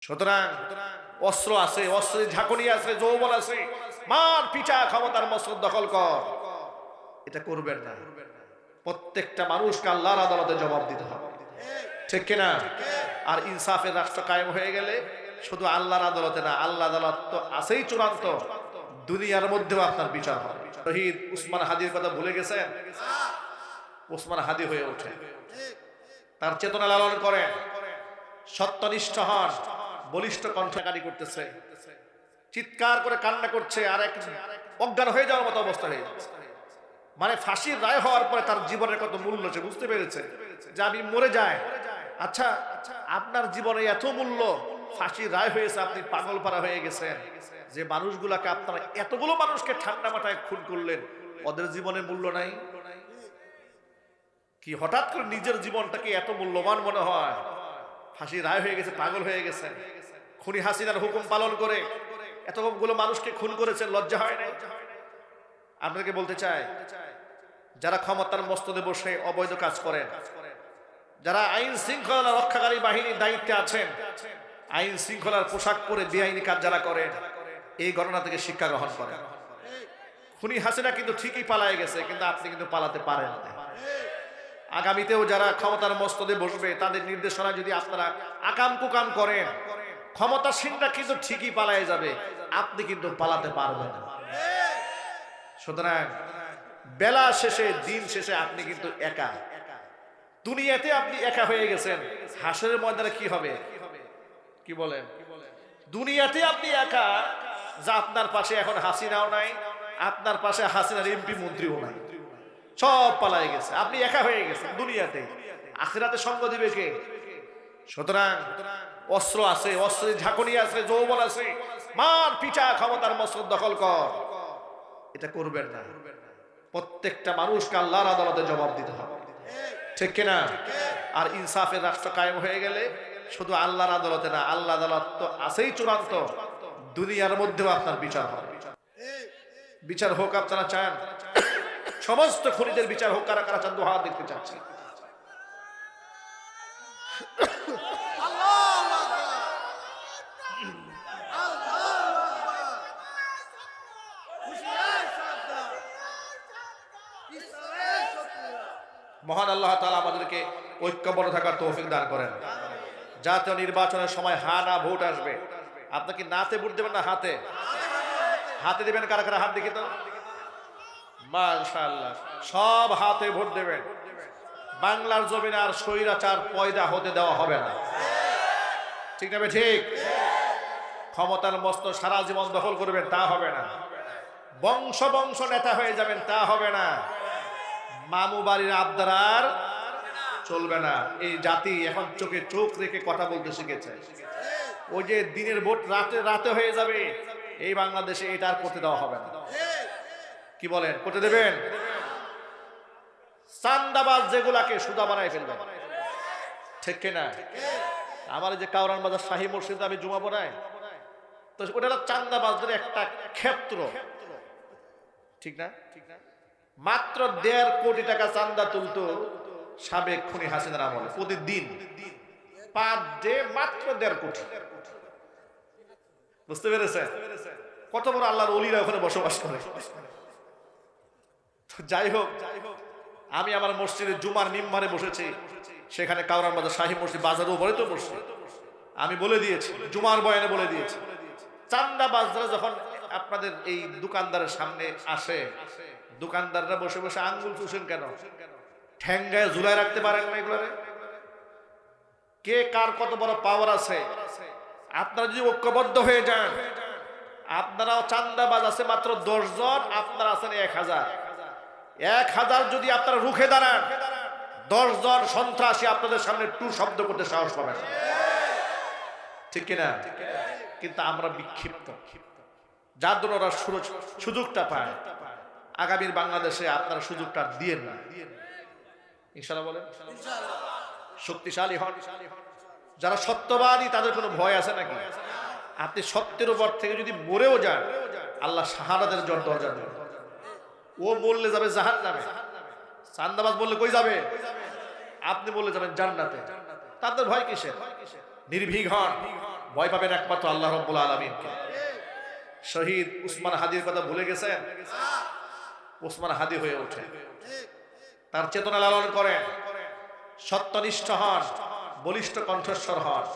সুতরাং অস্ত্র আছে, অস্ত্রের ঝাঁকুনি আছে, যৌবন আছে। মার পিছা ক্ষমতার মসজিদ দখল কর। এটা করবেন না। প্রত্যেকটা মানুষকে আল্লাহর আদালতে জবাব দিতে হবে। ঠিক কিনা? আর ইনসাফের রাষ্ট্র কায়েম হয়ে গেলে শুধু আল্লাহর আদালতে না আল্লাহ আদালত তো আছেই চূড়ান্ত। দুনিয়ার মধ্যেও আপনার বিচার হবে। শহীদ উসমান হাদির কথা ভুলে গেছেন? উসমান হাদি হয়ে ওঠে তার চেতনা লালন করেন। সত্যনিষ্ঠ হন। বলিষ্ঠ কণ্ঠকারী করতেছে। চিৎকার করে কান্না করছে, আর এক অজ্ঞান হয়ে যাওয়ার মতো অবস্থা হয়ে মানে ফাঁসির রায় হওয়ার পরে তার জীবনের কত মূল্য সে বুঝতে পেরেছে যে আমি মরে যাই। আচ্ছা আপনার জীবনে এত মূল্য ফাঁসির রায় হয়েছে, আপনি পাগল পাড়া হয়ে গেছেন। যে মানুষগুলাকে আপনারা এতগুলো মানুষকে ঠান্ডা মাথায় খুন করলেন, ওদের জীবনে মূল্য নাই? কি হঠাৎ করে নিজের জীবনটাকে এত মূল্যবান মনে হয়? ফাঁসি রায় হয়ে গেছে, পাগল হয়ে গেছেন খুনি হাসিনার হুকুম পালন করে এতগুলো মানুষকে খুন করেছেন লজ্জা হয় নাই। আপনাকে বলতে চাই, যারা ক্ষমতার মস্তদে বসে অবৈধ কাজ করেন, যারা আইন শৃঙ্খলা রক্ষাকারী বাহিনীর দায়িত্বে আছেন, আইন শৃঙ্খলার পোশাক পরে বেআইনি কাজ যারা করেন, এই ঘটনা থেকে শিক্ষা গ্রহণ করেন। খুনি হাসিনা কিন্তু ঠিকই পালায় গেছে, কিন্তু আপনি কিন্তু পালাতে পারেন না। আগামীতেও যারা ক্ষমতার মস্তদে বসবে, তাদের নির্দেশনা যদি আপনারা আকাম কুকাম করেন, ক্ষমতাসীনরা কিন্তু ঠিকই পালায় যাবে, আপনি কিন্তু পালাতে পারবেন সুতরাং বেলা শেষে, দিন শেষে আপনি কিন্তু একা। দুনিয়াতে আপনি একা হয়ে গেছেন, হাসরের ময়দানে কি হবে? কি বলেন দুনিয়াতে আপনি একা, যা আপনার পাশে এখন হাসিনাও নাই, আপনার পাশে হাসিনার এমপি মন্ত্রীও নাই। সব পালাই গেছে। আপনি একা হয়ে গেছেন দুনিয়াতে আখিরাতে সঙ্গ দিবে কে? সুতরাং অস্ত্র আছে, অস্ত্রের ঝাঁকুনি আছে, যৌবন আছে। মার পিছা ক্ষমতার মসজিদ দখল কর। এটা করবেন না। প্রত্যেকটা মানুষকে আল্লাহর আদালতে জবাব দিতে হবে। ঠিক কিনা? আর ইনসাফের রাষ্ট্র কায়েম হয়ে গেলে শুধু আল্লাহর আদালতে না আল্লাহ আদালত তো আছেই চূড়ান্ত। দুনিয়ার মধ্যেও আপনার বিচার হবে। বিচার হোক আপনারা চান। সমস্ত খুনিদের বিচার হোক, কারা কারা চান দোহা দেখতে চাচ্ছি। মহান আল্লাহ তালা আমাদেরকে ঐক্যবদ্ধ থাকার তৌফিক দান করেন। জাতীয় নির্বাচনের সময় হা না ভোট আসবে। আপনি কি নাতে ভোট দেবেন না হাতে? হাতে দেবেন কারা কারা হাত দেখি তো? মাশাআল্লাহ। সব হাতে ভোট দেবেন। বাংলার জমিনে আর স্বৈরাচার পয়দা হতে দেওয়া হবে না। ঠিক না ঠিক? ক্ষমতার মস্ত সারা জীবন দখল করবেন, তা হবে না। বংশ বংশ নেতা হয়ে যাবেন, তা হবে না। মামু বাড়ির আবদার আর চলবে না। এই জাতি এখন চোখে চোখ রেখে কথা বলতে শিখেছে। ওই যে দিনের ভোট রাতে রাতে হয়ে যাবে। এই বাংলাদেশে এটা আর করতে দেওয়া হবে না। কি বলেন? করতে দেবেন? চান্দাবাজ যেগুলাকে সুদা বানায় ফেলবেন। ঠিক কিনা? আমার যে কাউরান বাজার শাহী মসজিদে আমি জুমা পড়াই, তো ওটা হলো চান্দাবাজদের একটা ক্ষেত্র। ঠিক না? ঠিক না মাত্র দেড় কোটি টাকা চান্দা তুলতো সাবেক খুনি হাসিনার আমলে, প্রতিদিন। পার ডে মাত্র দেড় কোটি। বুঝতে পেরেছে কত বড় আল্লাহর অলিরা ওখানে বসবাস করে। তো যাই হোক, আমি আমার মসজিদে জুমার মিম্বারে বসেছি। সেখানে কাউরান বাজার শাহী মসজিদ বাজারের উপরে তো বসছি। আমি বলে দিয়েছি, জুমার বয়ানে বলে দিয়েছি। চান্দা বাজরা যখন আপনাদের এই দোকানদারের সামনে আসে, দোকানদাররা বসে বসে আঙ্গুল চুষেন কেন? ঠ্যাঙ্গায় ঝুলাই রাখতে পারেন না এগুলো কে কার কত বড় পাওয়ার আছে? আপনারা যদি ঐক্যবদ্ধ হয়ে যান, আপনারাও চান্দাবাজ আছে মাত্র দশ জন, আপনারা আছেন এক হাজার। এক হাজার যদি আপনারা রুখে দাঁড়ান, দশ জন সন্ত্রাসী আপনাদের সামনে টু শব্দ করতে সাহস পাবে ঠিক কিনা? কিন্তু আমরা বিক্ষিপ্ত। যার জন্য ওরা সুযোগটা পায়, আগামীর বাংলাদেশে আপনারা সুযোগটা দিয়ে না। ইনশাল্লাহ বলেন। শক্তিশালী হন। যারা সত্যবাদী, তাদের কোনো ভয় আছে নাকি? আপনি সত্যের উপর থেকে যদি মরেও যান, আল্লাহ শাহাদাতের জন্য দরজা দেবে ও বললে যাবে জাহান যাবে চান্দাবাজ বললে কই যাবে? আপনি বললে যাবেন জান্নাতে। তাদের ভয় কিসের? নির্ভীক হন। ভয় পাবেন একমাত্র আল্লাহ রব্বুল আলমিনকে। শহীদ উসমান হাদির কথা ভুলে গেছেন? উসমান হাদি হয়ে ওঠে তার চেতনা লালন করেন। সত্যনিষ্ঠ হন। বলিষ্ঠ কণ্ঠস্বর হন।